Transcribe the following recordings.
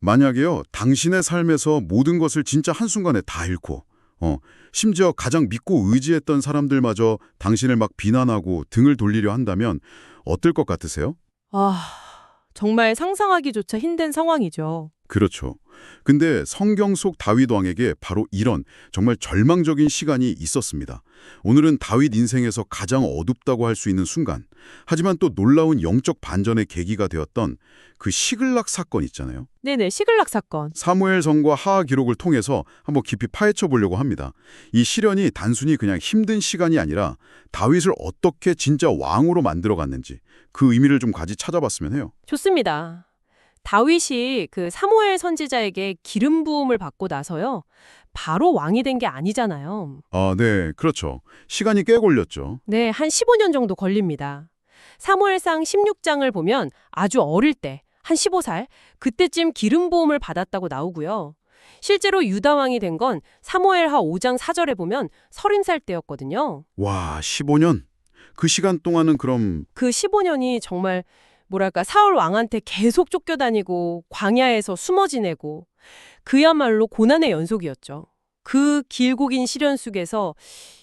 만약에요, 당신의 삶에서 모든 것을 진짜 한순간에 다 잃고, 어, 심지어 가장 믿고 의지했던 사람들마저 당신을 막 비난하고 등을 돌리려 한다면 어떨 것 같으세요? 아, 정말 상상하기조차 힘든 상황이죠. 그렇죠. 근데 성경 속 다윗 왕에게 바로 이런 정말 절망적인 시간이 있었습니다. 오늘은 다윗 인생에서 가장 어둡다고 할 수 있는 순간, 하지만 또 놀라운 영적 반전의 계기가 되었던 그 시글락 사건 있잖아요. 네네, 시글락 사건. 사무엘 성과 하하 기록을 통해서 한번 깊이 파헤쳐 보려고 합니다. 이 시련이 단순히 그냥 힘든 시간이 아니라 다윗을 어떻게 진짜 왕으로 만들어 갔는지 그 의미를 좀 가지 찾아봤으면 해요. 좋습니다. 다윗이 그 사무엘 선지자에게 기름 부음을 받고 나서요. 바로 왕이 된 게 아니잖아요. 아, 네, 그렇죠. 시간이 꽤 걸렸죠. 네, 한 15년 정도 걸립니다. 사무엘상 16장을 보면 아주 어릴 때, 한 15살, 그때쯤 기름 부음을 받았다고 나오고요. 실제로 유다 왕이 된 건 사무엘하 5장 4절에 보면 30살 때였거든요. 와, 15년? 그 시간 동안은 그럼 그 15년이 정말 뭐랄까 사울 왕한테 계속 쫓겨다니고 광야에서 숨어 지내고 그야말로 고난의 연속이었죠. 그 길고 긴 시련 속에서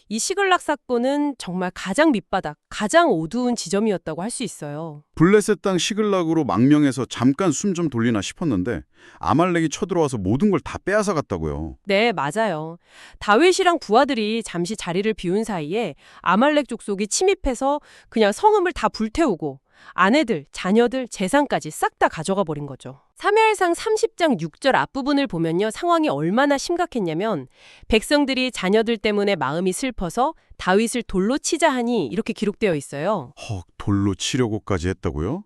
이 시글락 사건은 정말 가장 밑바닥, 가장 어두운 지점이었다고 할 수 있어요. 블레셋 땅 시글락으로 망명해서 잠깐 숨 좀 돌리나 싶었는데 아말렉이 쳐들어와서 모든 걸 다 빼앗아 갔다고요. 네, 맞아요. 다윗이랑 부하들이 잠시 자리를 비운 사이에 아말렉 족속이 침입해서 그냥 성읍을 다 불태우고 아내들, 자녀들, 재산까지 싹 다 가져가 버린 거죠. 3회상 30장 6절 앞부분을 보면요. 상황이 얼마나 심각했냐면 백성들이 자녀들 때문에 마음이 슬퍼서 다윗을 돌로 치자 하니 이렇게 기록되어 있어요. 헉, 돌로 치려고까지 했다고요?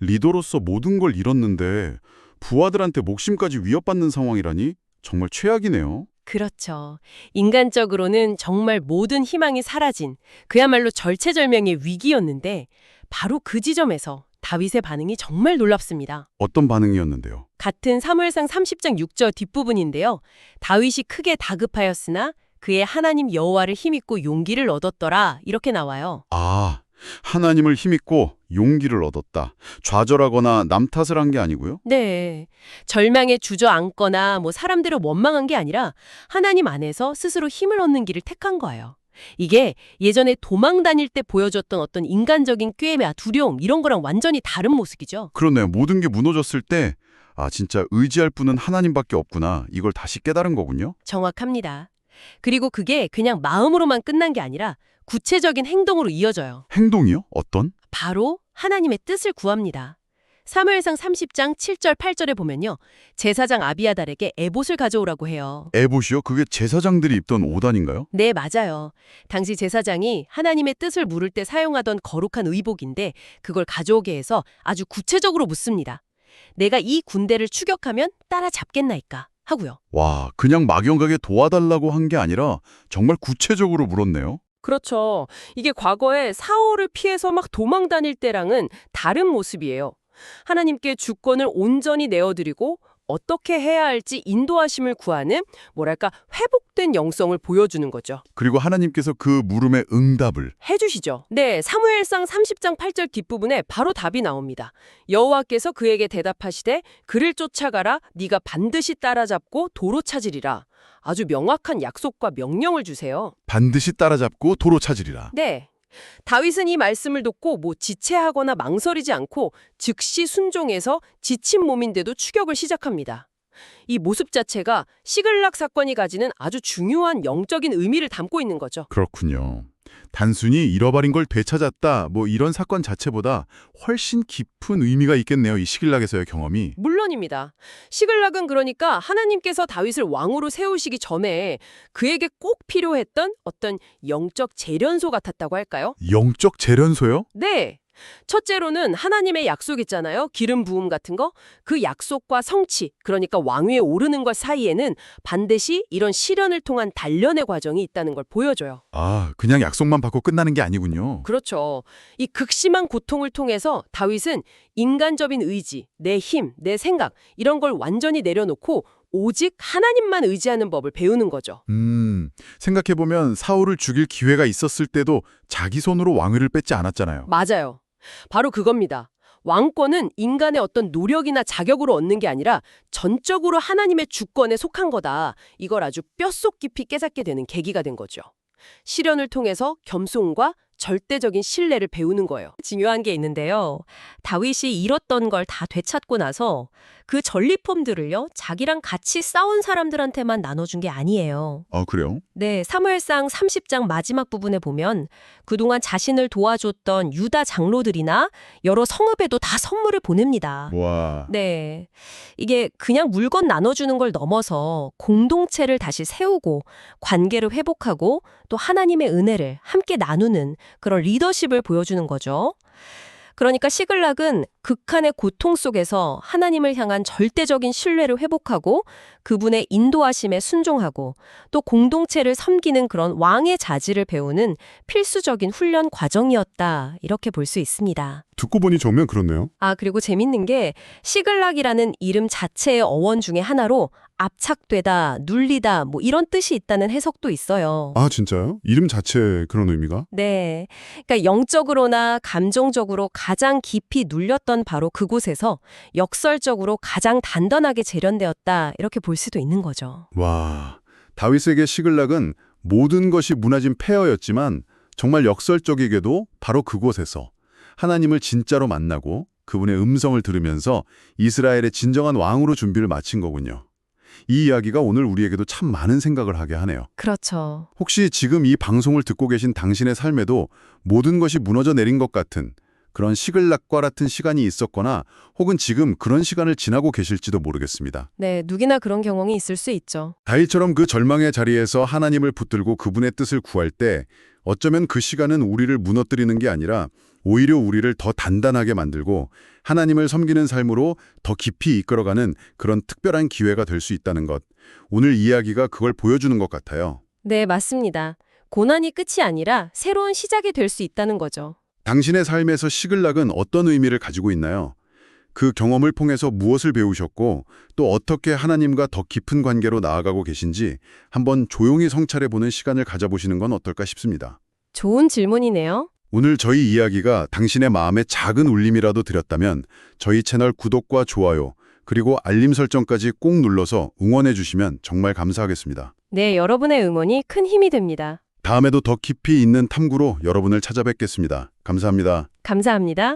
리더로서 모든 걸 잃었는데 부하들한테 목숨까지 위협받는 상황이라니 정말 최악이네요. 그렇죠. 인간적으로는 정말 모든 희망이 사라진 그야말로 절체절명의 위기였는데 바로 그 지점에서 다윗의 반응이 정말 놀랍습니다. 어떤 반응이었는데요? 같은 사무엘상 30장 6절 뒷부분인데요. 다윗이 크게 다급하였으나 그의 하나님 여호와를 힘입고 용기를 얻었더라 이렇게 나와요. 아, 하나님을 힘입고 용기를 얻었다. 좌절하거나 남 탓을 한 게 아니고요? 네. 절망에 주저앉거나 뭐 사람들을 원망한 게 아니라 하나님 안에서 스스로 힘을 얻는 길을 택한 거예요. 이게 예전에 도망 다닐 때 보여줬던 어떤 인간적인 꾀나 두려움 이런 거랑 완전히 다른 모습이죠. 그러네요. 모든 게 무너졌을 때 아, 진짜 의지할 분은 하나님밖에 없구나. 이걸 다시 깨달은 거군요. 정확합니다. 그리고 그게 그냥 마음으로만 끝난 게 아니라 구체적인 행동으로 이어져요. 행동이요? 어떤? 바로 하나님의 뜻을 구합니다. 사무엘상 30장 7절 8절에 보면요. 제사장 아비아달에게 에봇을 가져오라고 해요. 에봇이요? 그게 제사장들이 입던 옷 아닌가요? 네, 맞아요. 당시 제사장이 하나님의 뜻을 물을 때 사용하던 거룩한 의복인데 그걸 가져오게 해서 아주 구체적으로 묻습니다. 내가 이 군대를 추격하면 따라잡겠나이까 하고요. 와, 그냥 막연하게 도와달라고 한 게 아니라 정말 구체적으로 물었네요. 그렇죠. 이게 과거에 사울을 피해서 막 도망 다닐 때랑은 다른 모습이에요. 하나님께 주권을 온전히 내어드리고 어떻게 해야 할지 인도하심을 구하는 뭐랄까 회복된 영성을 보여주는 거죠. 그리고 하나님께서 그 물음의 응답을 해주시죠. 네, 사무엘상 30장 8절 뒷부분에 바로 답이 나옵니다. 여호와께서 그에게 대답하시되 그를 쫓아가라 네가 반드시 따라잡고 도로 찾으리라. 아주 명확한 약속과 명령을 주세요. 반드시 따라잡고 도로 찾으리라. 네. 다윗은 이 말씀을 듣고 뭐 지체하거나 망설이지 않고 즉시 순종해서 지친 몸인데도 추격을 시작합니다. 이 모습 자체가 시글락 사건이 가지는 아주 중요한 영적인 의미를 담고 있는 거죠. 그렇군요. 단순히 잃어버린 걸 되찾았다 뭐 이런 사건 자체보다 훨씬 깊은 의미가 있겠네요. 이 시길락에서의 경험이. 물론입니다. 시글락은 그러니까 하나님께서 다윗을 왕으로 세우시기 전에 그에게 꼭 필요했던 어떤 영적 재련소 같았다고 할까요? 영적 재련소요? 네. 첫째로는 하나님의 약속 있잖아요. 기름 부음 같은 거. 그 약속과 성취, 그러니까 왕위에 오르는 것 사이에는 반드시 이런 시련을 통한 단련의 과정이 있다는 걸 보여줘요. 아, 그냥 약속만 받고 끝나는 게 아니군요. 그렇죠. 이 극심한 고통을 통해서 다윗은 인간적인 의지, 내 힘, 내 생각 이런 걸 완전히 내려놓고 오직 하나님만 의지하는 법을 배우는 거죠. 음, 생각해보면 사울을 죽일 기회가 있었을 때도 자기 손으로 왕위를 뺏지 않았잖아요. 맞아요. 바로 그겁니다. 왕권은 인간의 어떤 노력이나 자격으로 얻는 게 아니라 전적으로 하나님의 주권에 속한 거다. 이걸 아주 뼛속 깊이 깨닫게 되는 계기가 된 거죠. 시련을 통해서 겸손과 절대적인 신뢰를 배우는 거예요. 중요한 게 있는데요. 다윗이 잃었던 걸 다 되찾고 나서 그 전리품들을요, 자기랑 같이 싸운 사람들한테만 나눠준 게 아니에요. 아, 그래요? 네, 사무엘상 30장 마지막 부분에 보면 그동안 자신을 도와줬던 유다 장로들이나 여러 성읍에도 다 선물을 보냅니다. 와. 네. 이게 그냥 물건 나눠주는 걸 넘어서 공동체를 다시 세우고 관계를 회복하고 또 하나님의 은혜를 함께 나누는 그런 리더십을 보여주는 거죠. 그러니까 시글락은 극한의 고통 속에서 하나님을 향한 절대적인 신뢰를 회복하고 그분의 인도하심에 순종하고 또 공동체를 섬기는 그런 왕의 자질을 배우는 필수적인 훈련 과정이었다. 이렇게 볼 수 있습니다. 듣고 보니 정말 그렇네요. 아, 그리고 재밌는 게 시글락이라는 이름 자체의 어원 중에 하나로 압착되다, 눌리다 뭐 이런 뜻이 있다는 해석도 있어요. 아, 진짜요? 이름 자체에 그런 의미가? 네. 그러니까 영적으로나 감정적으로 가장 깊이 눌렸던 바로 그곳에서 역설적으로 가장 단단하게 재련되었다. 이렇게 볼 수도 있는 거죠. 와. 다윗에게 시글락은 모든 것이 무너진 폐허였지만 정말 역설적이게도 바로 그곳에서 하나님을 진짜로 만나고 그분의 음성을 들으면서 이스라엘의 진정한 왕으로 준비를 마친 거군요. 이 이야기가 오늘 우리에게도 참 많은 생각을 하게 하네요. 그렇죠. 혹시 지금 이 방송을 듣고 계신 당신의 삶에도 모든 것이 무너져 내린 것 같은 그런 시글락과 같은 시간이 있었거나 혹은 지금 그런 시간을 지나고 계실지도 모르겠습니다. 네, 누구나 그런 경험이 있을 수 있죠. 다윗처럼 그 절망의 자리에서 하나님을 붙들고 그분의 뜻을 구할 때 어쩌면 그 시간은 우리를 무너뜨리는 게 아니라 오히려 우리를 더 단단하게 만들고 하나님을 섬기는 삶으로 더 깊이 이끌어가는 그런 특별한 기회가 될 수 있다는 것. 오늘 이야기가 그걸 보여주는 것 같아요. 네, 맞습니다. 고난이 끝이 아니라 새로운 시작이 될 수 있다는 거죠. 당신의 삶에서 시글락은 어떤 의미를 가지고 있나요? 그 경험을 통해서 무엇을 배우셨고 또 어떻게 하나님과 더 깊은 관계로 나아가고 계신지 한번 조용히 성찰해보는 시간을 가져보시는 건 어떨까 싶습니다. 좋은 질문이네요. 오늘 저희 이야기가 당신의 마음에 작은 울림이라도 드렸다면 저희 채널 구독과 좋아요 그리고 알림 설정까지 꼭 눌러서 응원해 주시면 정말 감사하겠습니다. 네, 여러분의 응원이 큰 힘이 됩니다. 다음에도 더 깊이 있는 탐구로 여러분을 찾아뵙겠습니다. 감사합니다. 감사합니다.